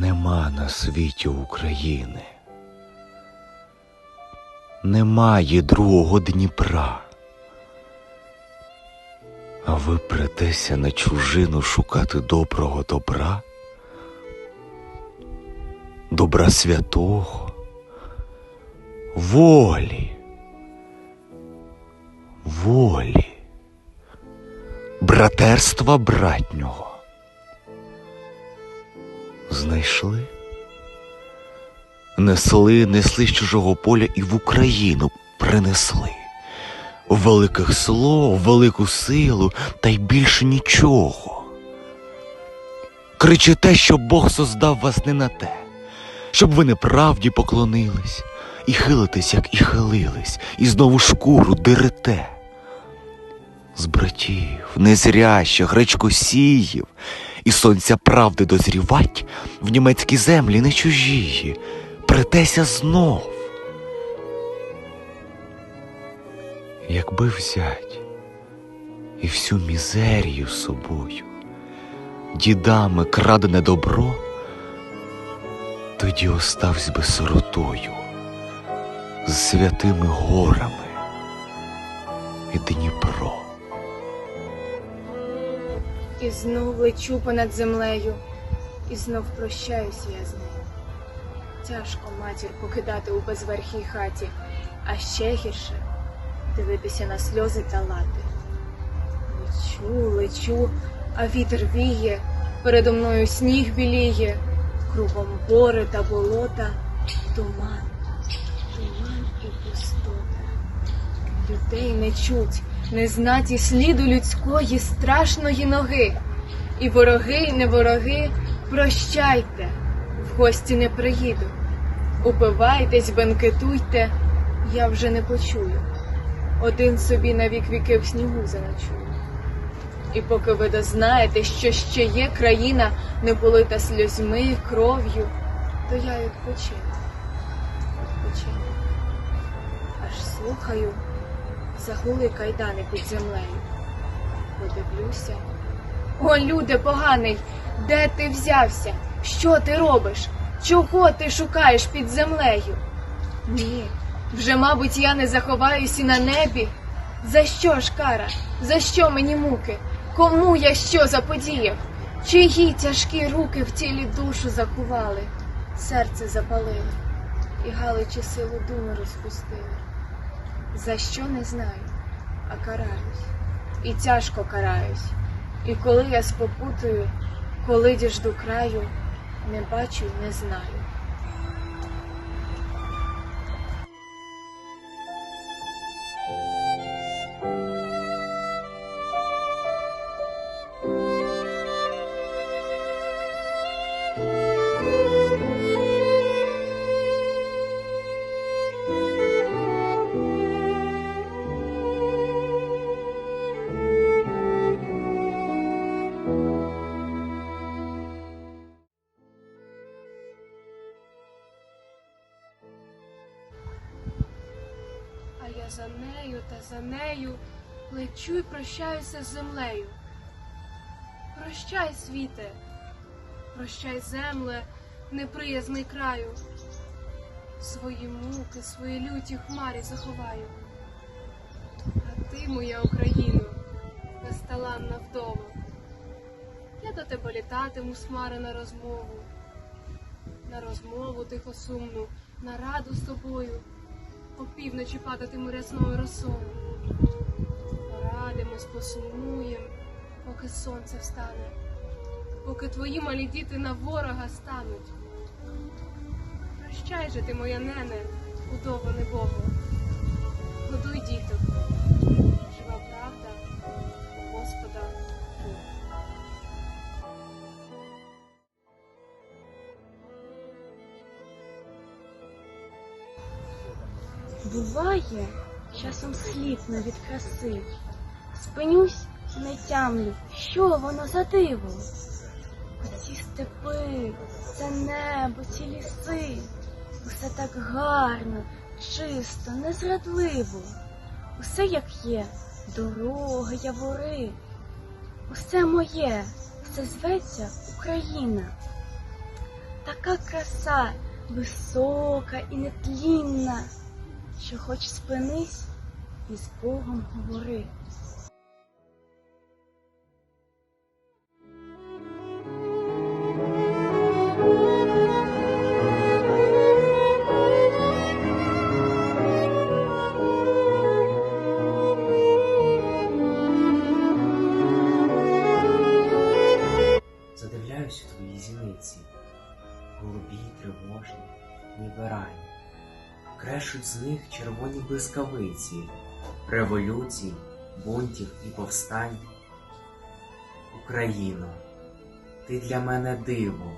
Нема на світі України. Немає другого Дніпра. А ви претеся на чужину шукати доброго добра, добра святого, волі, волі, братерства братнього. Знайшли? Несли, несли з чужого поля і в Україну принесли. Великих слов, велику силу, та й більше нічого. Кричите, що Бог создав вас не на те, щоб ви неправді поклонились, і хилитесь, як і хилились, і знову шкуру дерете. З братів, незрящих, гречкосіїв, і сонця правди дозрівать в німецькій землі не чужії, претеся знов. Якби взять і всю мізерію собою, дідами крадене добро, тоді оставсь би сиротою з святими горами і Дніпро. І знов лечу понад землею, і знов прощаюся я з нею. Тяжко матір покидати у безверхій хаті, а ще гірше дивитися на сльози та лати. Лечу, лечу, а вітер віє, передо мною сніг біліє, кругом гори та болота, туман, туман і пустота. Людей не чуть, не знать сліду людської страшної ноги. І вороги, і не вороги, прощайте, в гості не приїду. Упивайтесь, бенкетуйте, я вже не почую. Один собі на вік віки в снігу заночую. І поки ви дознаєте, що ще є країна, не полита сльозьми, кров'ю, то я відпочину. Відпочину. Аж слухаю, загули кайдани під землею. Подивлюся. О, люде поганий, де ти взявся? Що ти робиш? Чого ти шукаєш під землею? Ні, вже, мабуть, я не заховаюсь і на небі. За що ж кара? За що мені муки? Кому я що заподіяв? Чиї тяжкі руки в тілі душу закували, серце запалили, і галичі силу думи розпустили. За що не знаю, а караюсь, і тяжко караюсь. І коли я спокутую, коли діжду краю, не бачу не знаю. За нею лечу й прощаюся з землею. Прощай, світе, прощай, земле, неприязний краю. Свої муки, свої люті хмарі заховаю. А ти, моя Україно, безталанна вдова. Я до тебе літатиму з хмари на розмову, на розмову тихосумну, на раду з тобою опівночі падатиму рясною росою. Порадимось, посумуєм, поки сонце встане, поки твої малі діти на ворога стануть. Прощай же ти, моя нене, удово небого, годуй діток, Буває, часом сліпно від краси. Спинюсь, не тямлю, що воно за диво. Оці степи, це небо, ці ліси. Усе так гарно, чисто, незрадливо. Усе як є, дороги, явори. Усе моє, все зветься Україна. така краса, висока і нетлінна, що хоч спинись і з Богом говори. Крешуть з них червоні блискавиці, революцій, бунтів і повстань. Україно, ти для мене диво,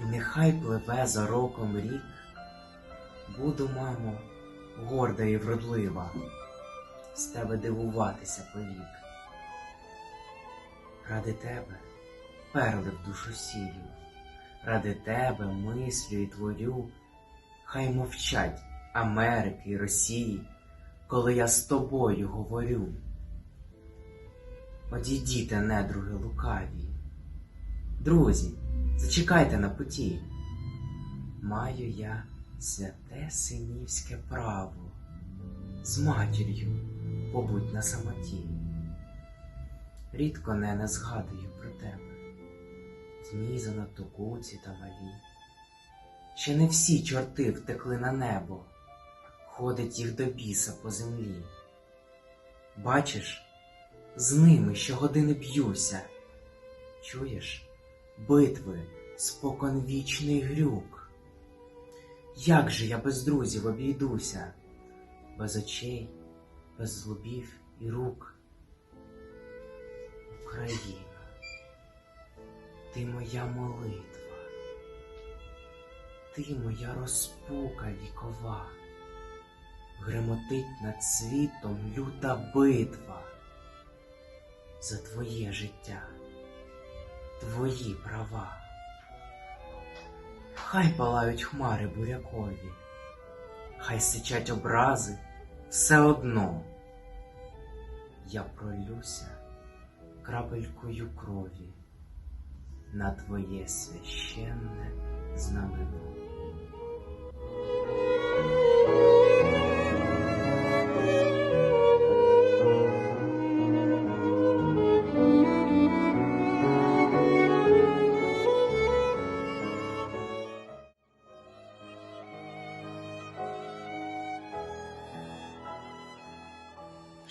і нехай пливе за роком рік. Буду, мамо, горда і вродлива, з тебе дивуватися повік. Ради тебе перли в душу сію, ради тебе мислю і творю, хай мовчать Америки й Росії, коли я з тобою говорю. Одійдіте, недруги лукаві. Друзі, зачекайте на путі. Маю я святе синівське право з матір'ю побудь на самоті. Рідко не, не згадую про тебе. Дні занадто куці та малі. Ще не всі чорти втекли на небо, ходить їх до біса по землі. Бачиш, з ними щогодини б'юся. Чуєш, битви споконвічний грюк. Як же я без друзів обійдуся, без очей, без злобів і рук? Україна, ти моя молитва, ти моя розпука вікова, гремотить над світом люта битва за твоє життя, твої права. Хай палають хмари бурякові, хай сичать образи, все одно я пролюся крапелькою крові на твоє священне знамено.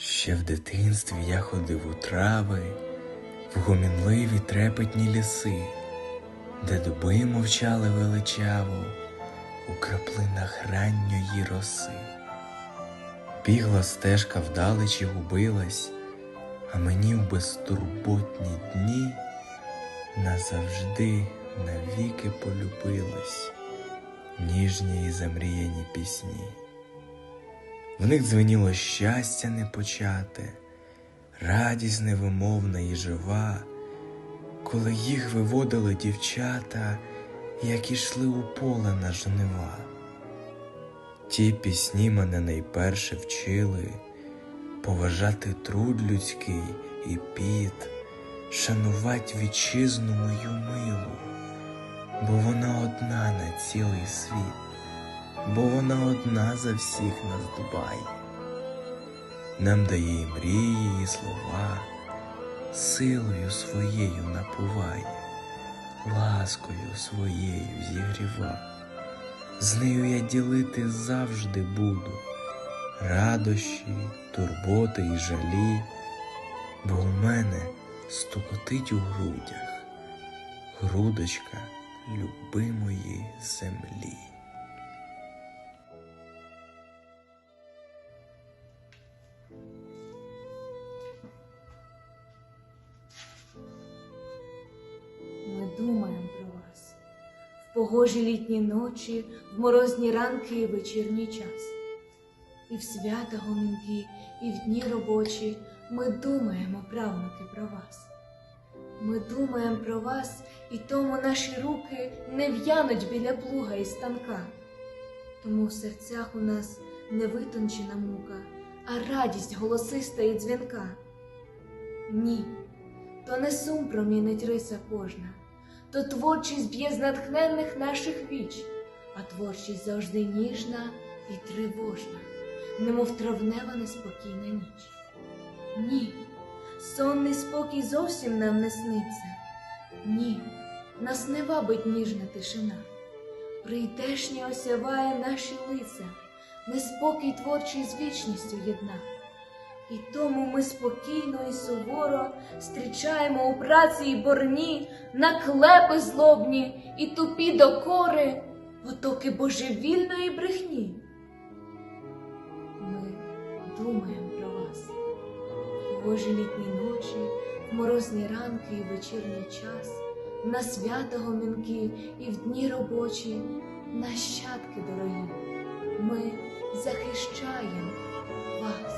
Ще в дитинстві я ходив у трави, в гомінливі трепетні ліси, де дуби мовчали величаво у краплинах ранньої роси. Бігла стежка вдалечі губилась, а мені в безтурботні дні назавжди навіки полюбились ніжні і замріяні пісні. В них дзвеніло щастя непочате, радість невимовна і жива, коли їх виводили дівчата, як ішли у поле на жнива. Ті пісні мене найперше вчили поважати труд людський і піт, шанувати вітчизну мою милу, бо вона одна на цілий світ бо вона одна за всіх нас дбає, нам дає і мрії, і слова, силою своєю напуває, ласкою своєю зігріва. З нею я ділити завжди буду радощі, турботи і жалі, бо у мене стукотить у грудях, грудочка любимої землі. Погожі літні ночі, в морозні ранки і вечірній час. І в свята гомінки, і в дні робочі ми думаємо, правнуки, про вас. Ми думаємо про вас, і тому наші руки не в'януть біля плуга і станка. Тому в серцях у нас не витончена мука, а радість голосиста і дзвінка. Ні, то не сум промінить риса кожна, то творчість б'є з натхненних наших віч, а творчість завжди ніжна і тривожна, немов травнева неспокійна ніч. Ні, сонний спокій зовсім нам не сниться. Ні, нас не вабить ніжна тишина. Прийдешня осяває наші лиця, неспокій творчий з вічністю єдна. І тому ми спокійно і суворо зустрічаємо у праці й борні наклепи злобні і тупі докори, потоки божевільної брехні. Ми думаємо про вас. В Божі літні ночі, в морозні ранки і вечірній час, на свята гомінки і в дні робочі, нащадки дорогі, ми захищаємо вас.